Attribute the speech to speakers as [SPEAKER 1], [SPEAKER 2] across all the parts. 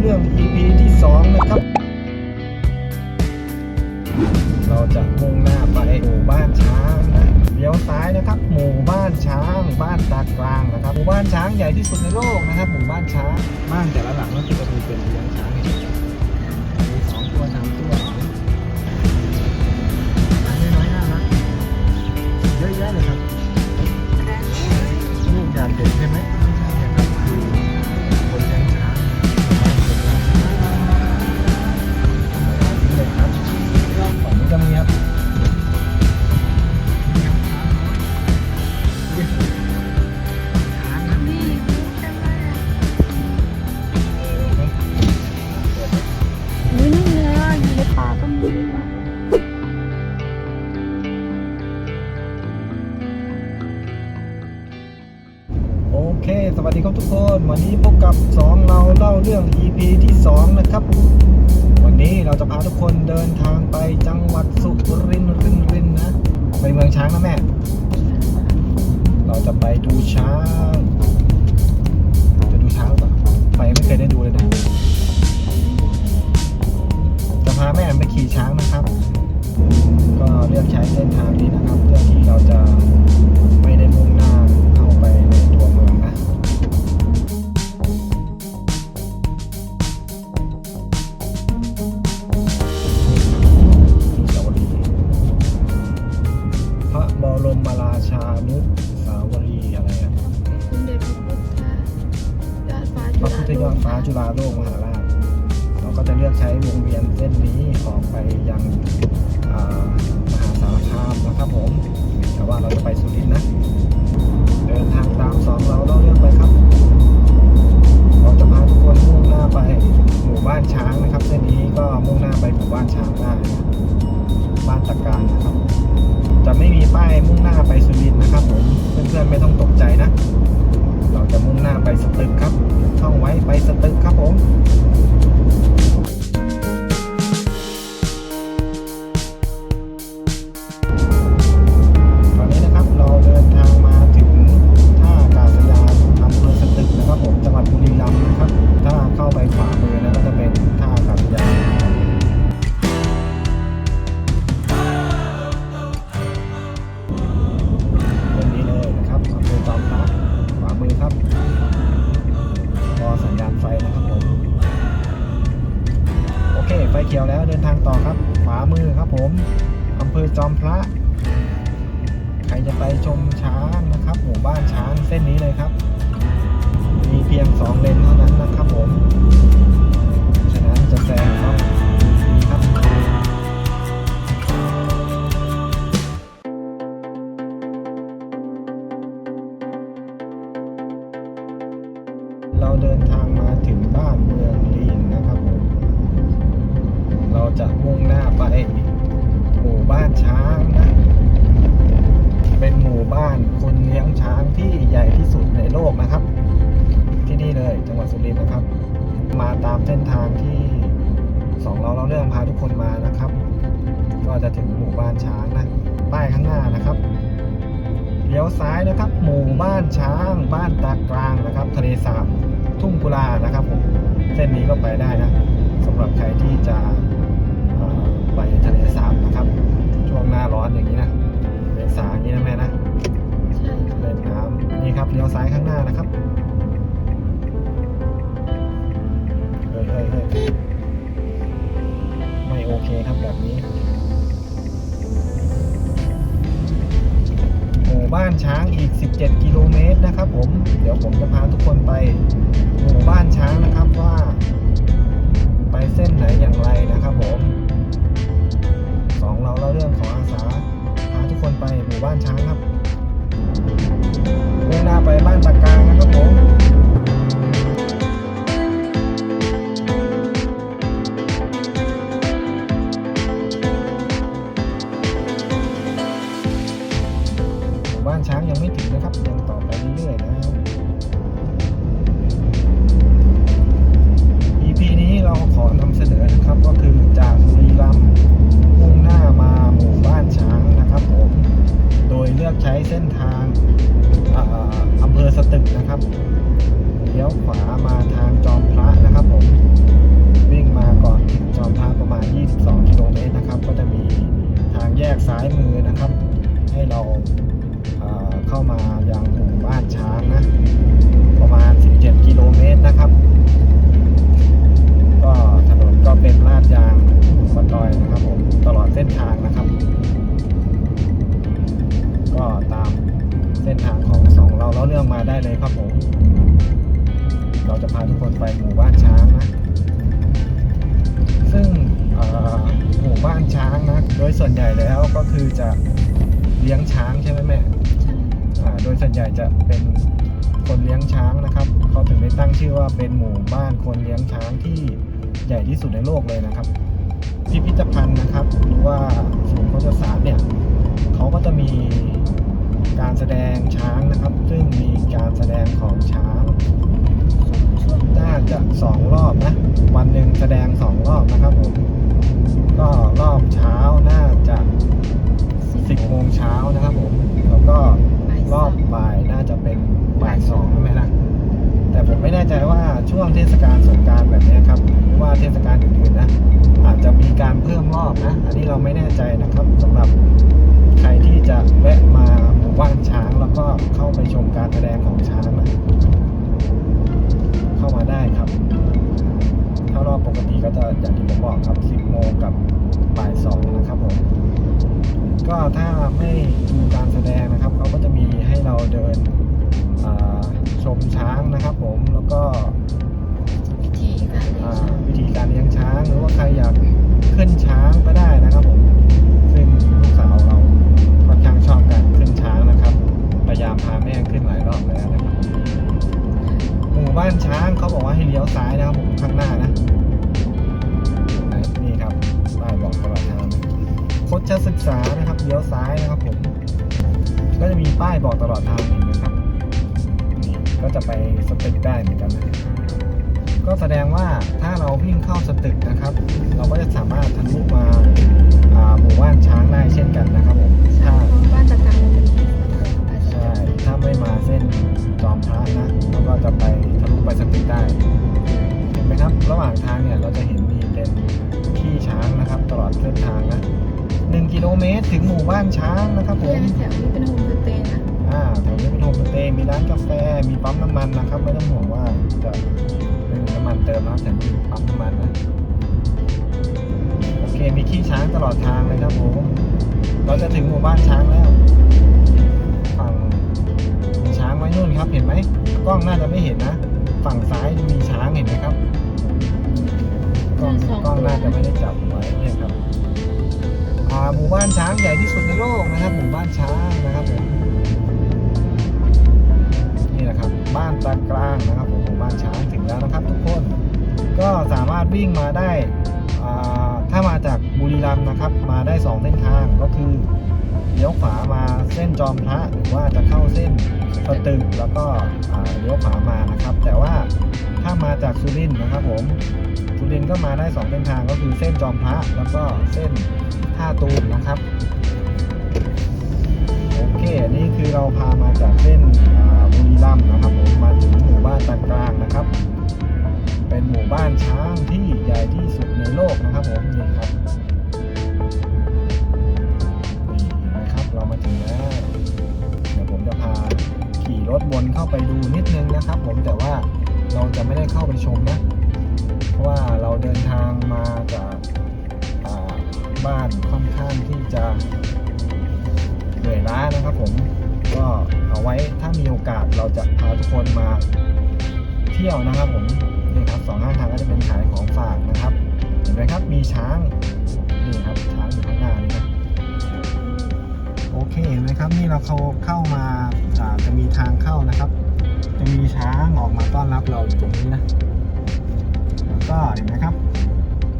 [SPEAKER 1] เรื่อง EP ที่ 2 นะครับ เราจะมุ่งหน้าไปหมู่บ้านช้างนะเลี้ยวซ้ายนะครับ หมู่บ้านช้างบ้านตากลางนะครับ หมู่บ้านช้างใหญ่ที่สุดในโลกนะครับ หมู่บ้านช้างบ้านแต่ละหลังก็คือจะมีเป็นเลี้ยงช้างอยู่มีสองตัวสามตัวช้างน้อยๆน่ารักเยอะแยะเลยครับลูกอยากเห็นใช่ไหม ช้างนะแม่ เราจะไปดูช้าง จะดูช้างหรือเปล่าไปไม่เคยได้ดูเลยนะ จะพาแม่ไปขี่ช้างนะครับ ก็เลือกใช้เส้นทางนี้นะครับเพื่อที่เราจะไม่ บรมราชานุสาวรีย์อะไรอะ
[SPEAKER 2] สมเด็จพระพุทธยอดฟ้า
[SPEAKER 1] พระ
[SPEAKER 2] ฬา
[SPEAKER 1] พุทธยอดฟ้าจุฬาโลกมหาราชเราก็จะเลือกใช้วงเวียนเส้นนี้ออกไปยังอ่ามหาสารคามนะครับผม แต่ว่าเราจะไปสุรินทร์นะ เดินทางตามสองเราเราเลือกไปครับ เราจะพาทุกคนมุ่งหน้าไปหมู่บ้านช้างนะครับ เส้นนี้ก็มุ่งหน้าไปหมู่บ้านช้างได้นะบ้านตะการนะครับ จะไม่มีป้ายมุ่งหน้าไปสุรินทร์นะครับผมเพื่อนๆไม่ต้องตกใจนะ เราจะมุ่งหน้าไปสตึกครับท่องไว้ไปสตึกครับผม จอมพระ ใครจะไปชมช้างนะครับ หมู่บ้านช้างเส้นนี้เลยครับ มีเพียงสองเลนเท่านั้นนะครับผม บ้านตากลางนะครับทะเลสาบทุ่งกุลานะครับผมเส้นนี้ก็ไปได้นะสำหรับใครที่จะ นะครับผมเดี๋ยวผมจะพาทุกคนไปหมู่บ้านช้างนะครับว่า ไปเส้นไหนอย่างไรนะครับผมสองเราเล่าเรื่องของอาสาพาทุกคนไปหมู่บ้านช้างครับ จากซ้ายมือนะครับ ให้เราเข้ามายังหมู่บ้านช้างนะ ประมาณ 17 กิโลเมตรนะครับ ก็ถนนก็เป็นลาดยางสตอยนะครับผมตลอดเส้นทางนะครับ ก็ตามเส้นทางของสองเราเล่าเรื่องมาได้เลยครับผม เราจะพาทุกคนไปหมู่บ้านช้างนะ หมู่บ้านช้างนะ โดยส่วนใหญ่แล้วก็คือจะเลี้ยงช้างใช่ไหมแม่
[SPEAKER 2] ใช่
[SPEAKER 1] อ่าโดยส่วนใหญ่จะเป็นคนเลี้ยงช้างนะครับเขาถึงได้ตั้งชื่อว่าเป็นหมู่บ้านคนเลี้ยงช้างที่ใหญ่ที่สุดในโลกเลยนะครับ พิพิธภัณฑ์นะครับหรือว่าศูนย์โฆษศาสตร์เนี่ยเขาก็จะมีการแสดงช้างนะครับ ซึ่งมีการแสดงของช้าง
[SPEAKER 2] ช่วง
[SPEAKER 1] น่าจะสองรอบนะ วันหนึ่งแสดงสองรอบนะครับผม ก็รอบเช้าน่าจะสิบโมงเช้านะครับผม แล้วก็รอบบ่ายน่าจะเป็นบ่ายสองใช่ไหมล่ะแต่ผมไม่แน่ใจว่าช่วงเทศกาลสงกรารแบบเนี้ยครับหรือว่าเทศกาลอื่นๆนะ อาจจะมีการเพิ่มรอบนะ อันนี้เราไม่แน่ใจนะครับสำหรับใครที่จะแวะมาหมู่บ้านช้างแล้วก็เข้าไปชมการแสดงของช้างนะเข้ามาได้ครับ ถ้ารอบปกติก็จะอย่างที่ผมบอกครับ10โมงกับบ่าย2นะครับผมก็ถ้าไม่ดูการแสดงนะครับเขาก็จะมีให้เราเดินอ่าชมช้างนะครับผมแล้วก็
[SPEAKER 2] วิธีการเลี้ยง
[SPEAKER 1] อ่า
[SPEAKER 2] ช้าง
[SPEAKER 1] วิธีการเลี้ยงช้างหรือว่าใคร ถ้าเราวิ่งเข้าสตึกนะครับ เราก็จะสามารถทะลุมาอ่าหมู่บ้านช้างได้เช่นกันนะครับผมถ้า
[SPEAKER 2] บ้านจัดการมันเป็น
[SPEAKER 1] ใช่ถ้าไม่มาเส้นจอมพระนะเราก็จะไปทะลุไปสตึกได้เห็นไหมครับ ระหว่างทางเนี่ยเราจะเห็นมีเป็นขี้ช้างนะครับ ตลอดเส้นทางนะหนึ่งกิโลเมตรถึงหมู่บ้านช้างนะครับผ
[SPEAKER 2] เพื่อ
[SPEAKER 1] ม
[SPEAKER 2] นแถวนี้เป็นโฮมสเตย์นะ
[SPEAKER 1] อ่าแถวนี้เป็นโฮมสเตย์มีร้านกาแฟมีปั๊มน้ำมันนะครับ ไม่ต้องห่วงว่า ขี้ช้างตลอดทางเลยครับผมเราจะถึงหมู่บ้านช้างแล้ว ฝั่งมีช้างไว้นู่นครับ เห็นไหมกล้องน่าจะไม่เห็นนะ ฝั่งซ้ายมีช้างเห็นไหมครับกล้องกล้องน่าจะไม่ได้จับไว้เนี่ยครับอ่าหมู่บ้านช้างใหญ่ที่สุดในโลกนะครับ หมู่บ้านช้างนะครับผมนี่แหละครับ บ้านตากลางนะครับผมหมู่บ้านช้างถึงแล้วนะครับ ทุกคนก็สามารถวิ่งมาได้อ่า ถ้ามาจากบุรีรัมย์นะครับ มาได้สองเส้นทางก็คือเลี้ยวขวามาเส้นจอมพระหรือว่าจะเข้าเส้นสตึกแล้วก็เลี้ยวขวามานะครับ แต่ว่าถ้ามาจากสุรินทร์นะครับผมสุรินทร์ก็มาได้สองเส้นทางก็คือเส้นจอมพระแล้วก็เส้นท่าตูมนะครับโอเคอันนี้คือเราพามาจากเส้นบุรีรัมย์นะครับผมมาถึงหมู่บ้านตากลางนะครับ เป็นหมู่บ้านช้างที่ใหญ่ที่สุดในโลกนะครับผมนี่ครับนี่นไหมครับเรามาถึงแล้ว เดี๋ยวผมจะพาขี่รถวนเข้าไปดูนิดนึงนะครับ ผมแต่ว่าเราจะไม่ได้เข้าไปชมนะ เพราะว่าเราเดินทางมาจากบ้านค่อนข้างที่จะเหนื่อยล้านะครับผมก็เอาไว้ถ้ามีโอกาสเราจะพาทุกคนมาเที่ยวนะครับผม ครับสองข้างทางก็จะเป็นขายของฝากนะครับ เห็นไหมครับมีช้างนี่ครับช้างอยู่ข้างหน้านี่นะโอเคเห็นไหมครับนี่เราเข้าเข้ามาาจะมีทางเข้านะครับ จะมีช้างออกมาต้อนรับเราอยู่ตรงนี้นะแล้วก็เห็นไหมครับ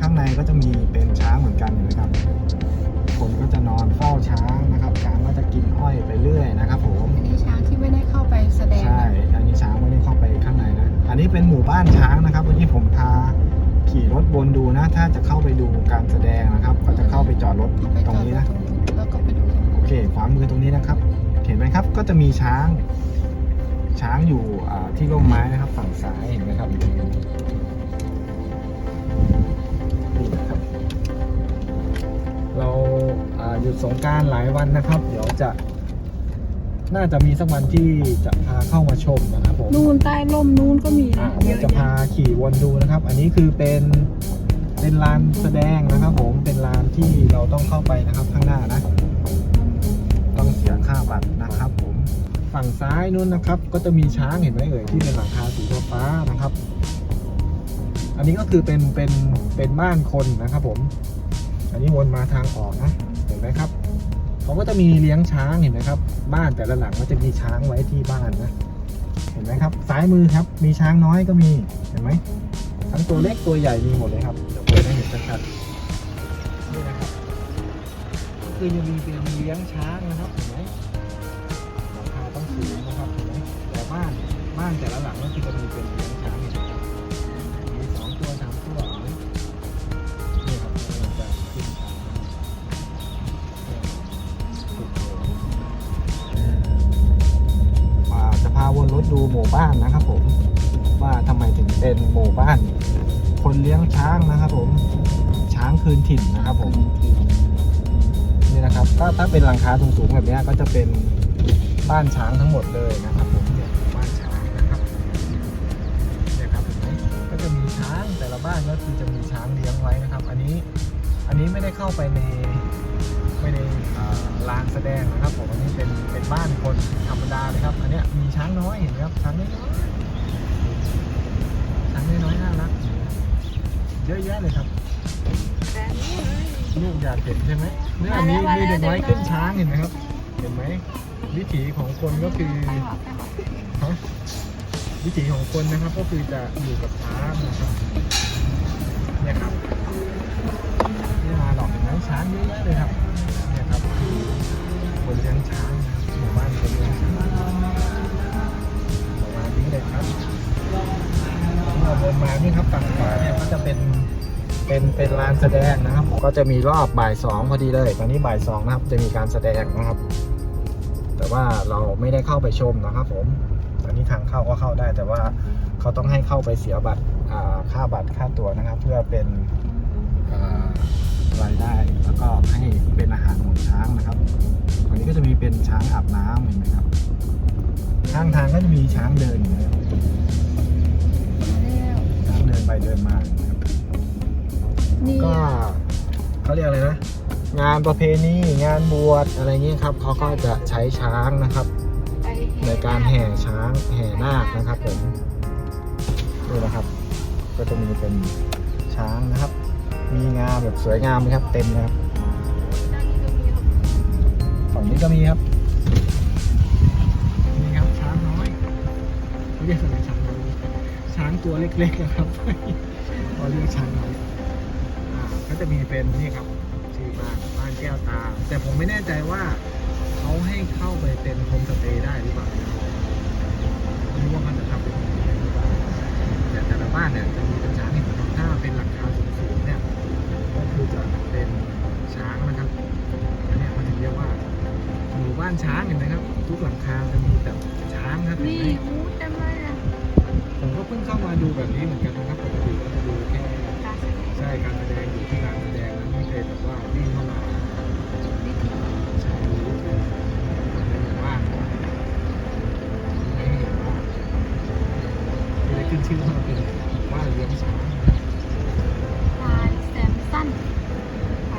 [SPEAKER 1] ข้างในก็จะมีเป็นช้างเหมือนกันเห็นไหมครับ คนก็จะนอนเฝ้าช้างนะครับช้าง บ้านช้างนะครับ วันนี้ผมพาขี่รถวนดูนะ ถ้าจะเข้าไปดูการแสดงนะครับ ก็จะเข้าไปจอดรถ
[SPEAKER 2] ไป
[SPEAKER 1] ตรงนี้นะ
[SPEAKER 2] แล้วก็ไปดู
[SPEAKER 1] โอเคขวามือตรงนี้นะครับ เห็นไหมครับก็จะมีช้าง ช้างอยู่อ่าที่ร่มไม้นะครับ ฝั่งซ้ายเห็นไหมครับนี่นะครับ เราอ่าหยุดสงกรารหลายวันนะครับ เดี๋ยวจะ น่าจะมีสักวันที่จะพาเข้ามาชมนะครับผม
[SPEAKER 2] นู่นใต้ร่มนู่นก็มี
[SPEAKER 1] อ่า
[SPEAKER 2] นะเย
[SPEAKER 1] เดี๋ยว
[SPEAKER 2] อะ
[SPEAKER 1] จะพา
[SPEAKER 2] แยะ
[SPEAKER 1] ขี่วนดูนะครับ อันนี้คือเป็นเป็นลานแสดงนะครับ ผมเป็นลานที่เราต้องเข้าไปนะครับข้างหน้านะ ต้องเสียค่าบัตรนะครับ ผมฝั่งซ้ายนู้นนะครับ ก็จะมีช้างเห็นไหมเอ่ยที่เป็นหลังคาสีฟ้าๆนะครับ อันนี้ก็คือเป็นเป็นเป็นบ้านคนนะครับ ผม อันนี้วนมาทางออกนะเห็นไหมครับ เขาก็จะมีเลี้ยงช้างเห็นไหมครับ บ้านแต่ละหลังก็จะมีช้างไว้ที่บ้านนะ เห็นไหมครับ ซ้ายมือครับมีช้างน้อยก็มีเห็นไหมทั้งตัวเล็กตัวใหญ่มีหมดเลยครับเดี๋ยวเปิดให้เห็นชัดๆนี่นะครับก็คือยังมีเป็นเลี้ยงช้างนะครับเห็นไหมราคาต้องสูงนะครับเห็นไหมแต่บ้านบ้านแต่ละหลังก็คือจะมีเป็นเลี้ยง หมู่บ้านนะครับผม ว่าทำไมถึงเป็นหมู่บ้าน คนเลี้ยงช้างนะครับผม ช้างคืนถิ่นนะครับผมนี่นะครับถ้าถ้าเป็นหลังคาสูงๆแบบนี้ก็จะเป็นบ้านช้างทั้งหมดเลยนะครับผมเนี่ยบ้านช้างนะครับเนี่ยครับเห็นไหมก็จะมีช้างแต่ละบ้านก็คือจะมีช้างเลี้ยงไว้นะครับ อันนี้อันนี้ไม่ได้เข้าไปใน ไม่ในอ่าลานแสดงนะครับผมอันนี้เป็นเป็นบ้านคนธรรมดาเลยครับอันเนี้ยมีช้างน้อยเห็นไหมครับช้างน้อยช้างน้อยน่ารักเยอะแยะเลยครับ
[SPEAKER 2] ลู
[SPEAKER 1] กอยากเห็นใช่ไหมเนี่ย
[SPEAKER 2] มี
[SPEAKER 1] มีเด็กน้อยขึ้นช้างเห็นไหมครับ เห็นไหมวิถีของคนก็คือวิถีของคนนะครับก็คือจะอยู่กับช้างนะครับเนี่ยครับาหลอกเห็นไหมช้างเยอะแยะเลยครับเนี่ยครับคนเลี้ยงช้างหมู่บ้านคนเลี้ยงช้างประมาณนี้เลยครับเราวนมานี่ครับฝั่งขวาเนี่ยก็จะเป็นเป็นเป็นลานแสดงนะครับ ก็จะมีรอบบ่ายสองพอดีเลย ตอนนี้บ่ายสองนะครับจะมีการแสดงนะครับ แต่ว่าเราไม่ได้เข้าไปชมนะครับ ผมตอนนี้ทางเข้าก็เข้าได้ แต่ว่าเขาต้องให้เข้าไปเสียบัตรค่าบัตรค่าตั๋วนะครับ เพื่อเป็น รายได้ แล้วก็ให้เป็นอาหารของช้างนะครับตอนนี้ก็จะมีเป็นช้างอาบน้ำเห็นไหมครับข้างทางก็จะมีช้างเดินอยู่นะครับ
[SPEAKER 2] แล้ว
[SPEAKER 1] ช้างเดินไปเดินมานะครับ
[SPEAKER 2] นี่
[SPEAKER 1] ก็เขาเรียกอะไรนะ งานประเพณีงานบวชอะไรเงี้ยครับเขาก็จะใช้ช้างนะครับ
[SPEAKER 2] ไป
[SPEAKER 1] ในการแห่ช้างแห่นาคนะครับผมดูนะครับ ก็จะมีเป็น แบบสวยงามเลยครับ เต็มนะครับฝั่งนี้ก็มีครับนี่ครับช้างน้อยเขาเรียกอะไรช้างน้อยช้างตัวเล็กๆนะครับเขาเรียกช้างน้อยอ่าก็จะมีเป็นนี่ครับชื่อบ้านบ้านแก้วตา แต่ผมไม่แน่ใจว่าเขาให้เข้าไปเป็นโฮมสเตย์ได้หรือเปล่าไม่รู้ว่ามันจะทำเป็นหรือเปล่าแต่แต่ละบ้านเนี่ยจะมีเป็นช้างเนี่ยถ้าเป็นหลังคาสูง คือจะเป็นช้างนะครับอันเนี้ยมันถึงเรียกว่าหมู่บ้านช้างเห็นไหมครับ ทุกหลังคาจะมีแบบช้างครับเห็น
[SPEAKER 2] นี่
[SPEAKER 1] ไหม
[SPEAKER 2] อู้เต็มเลยอะ
[SPEAKER 1] ผมก็เพิ่งเข้ามาดูแบบนี้เหมือนกันนะครับปกติก็จะดูแค่
[SPEAKER 2] การแสดง
[SPEAKER 1] ใช่การแสดงอยู่ที่การแสดงนะไม่เคยแบบว่าวิ่งเข้ามาใช่ดูเป็นอย่างว่างไม่เห็นว่าที่ได้ขึ้นชื่อว่าเป็นว่าเลี้ยงช้างนะครับ
[SPEAKER 2] ลายแซมสั้นค่ะ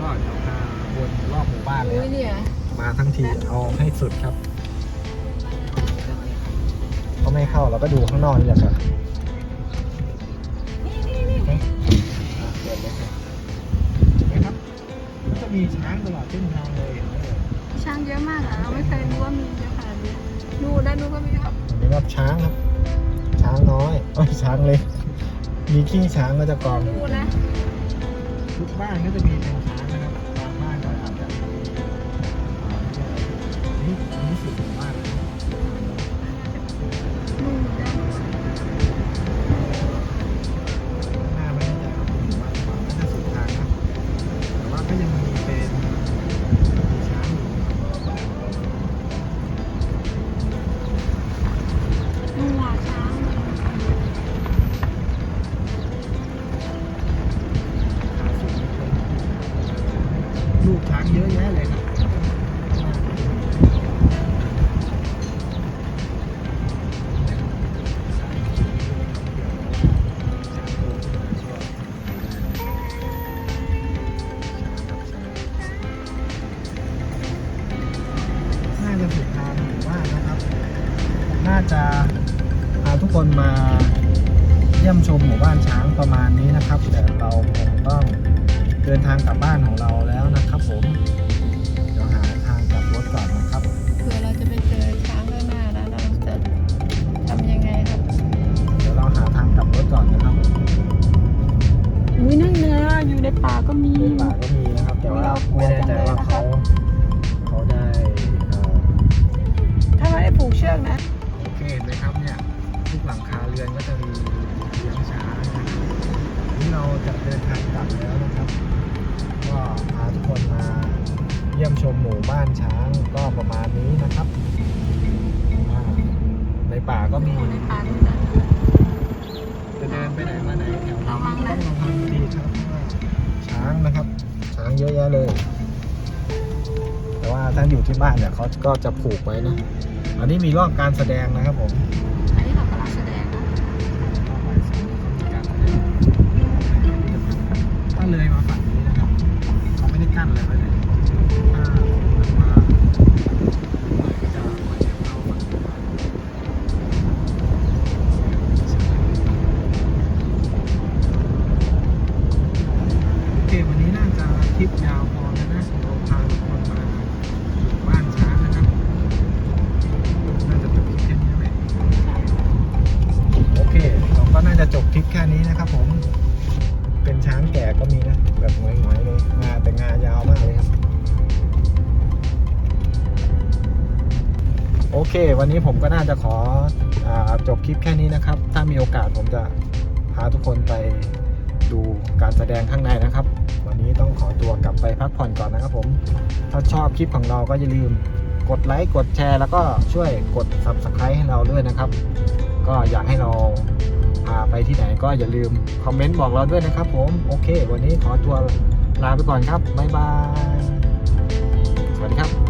[SPEAKER 1] ก็เดี๋ยวพาวนรอบหมู่บ้านเลย
[SPEAKER 2] อุ้ยเนี่ย
[SPEAKER 1] มาทั้งทีเอาให้ สุดครับก็ไม่เข้าเราก็ดูข้างนอกนี่แหละครับ
[SPEAKER 2] นี่นี่นี่
[SPEAKER 1] อะเปิดเลยครับเห็นไหมครับก็จะมีช้างตลอดเส้นทางเลยเห็นไหมเอ่ย
[SPEAKER 2] ช้างเยอะมากอะเราไม่เคยรู้ว่ามีเยอะขนาดนี้ดูด้านนู้นก็มีครับ
[SPEAKER 1] อันนี้ครับช้างครับ ช้างน้อยโอ้ยช้างเล็กมีขี้ช้างก็จะกอง
[SPEAKER 2] ดูนะ
[SPEAKER 1] ทุกบ้านก็จะมีเป็นช้าง นี่อั ยี่ยมชมหมู่บ้านช้างประมาณนี้นะครับแต่เราคงต้องเดินทางกลับบ้านของเราแล้วนะครับผมเดี๋ยวหาทางกลับรถก่อนนะครับ
[SPEAKER 2] เผื่อเราจะไปเจอช้างข้างหน้าแล้วเราจะทำยังไงครับ
[SPEAKER 1] เดี๋ยวเราหาทางกลับรถก่อนนะครับ
[SPEAKER 2] อุ้ยนั่นนะอยู่ในป่าก็มี
[SPEAKER 1] ในป่าก็มีนะครับ แต่ว่าไม่แน่ใจว่าเขาเขา
[SPEAKER 2] มช
[SPEAKER 1] มหมู่บ้านช้างก็ประมาณนี้นะครับอ่าในป่าก็มี
[SPEAKER 2] ในป่านู่นนะ
[SPEAKER 1] จะเดินไปไหนมาไหนแถวนี้
[SPEAKER 2] ระวังนะ
[SPEAKER 1] ต้องระวังดีครับเพราะว่าช้างนะครับ ช้างเยอะแยะเลย แต่ว่าถ้าอยู่ที่บ้านเนี่ยเขาก็จะผูกไว้นะ อันนี้มีรอบการแสดงนะครับผม
[SPEAKER 2] ก็น่า
[SPEAKER 1] จะจบคลิปแค่นี้นะครับผม เป็นช้างแก่ก็มีนะ แบบหงอยๆเลยงาแต่งายาวมากเลยครับ โอเค วันนี้ผมก็น่าจะขออจบคลิปแค่นี้นะครับ ถ้ามีโอกาสผมจะพาทุกคนไปดูการแสดงข้างในนะครับ วันนี้ต้องขอตัวกลับไปพักผ่อนก่อนนะครับผม ถ้าชอบคลิปของเราก็อย่าลืมกดไลค์กดแชร์แล้วก็ช่วยกด subscribe ให้เราด้วยนะครับ ก็อยากให้เรา พาไปที่ไหนก็อย่าลืมคอมเมนต์บอกเราด้วยนะครับผม โอเค วันนี้ขอตัวลาไปก่อนครับ บ๊ายบาย สวัสดีครับ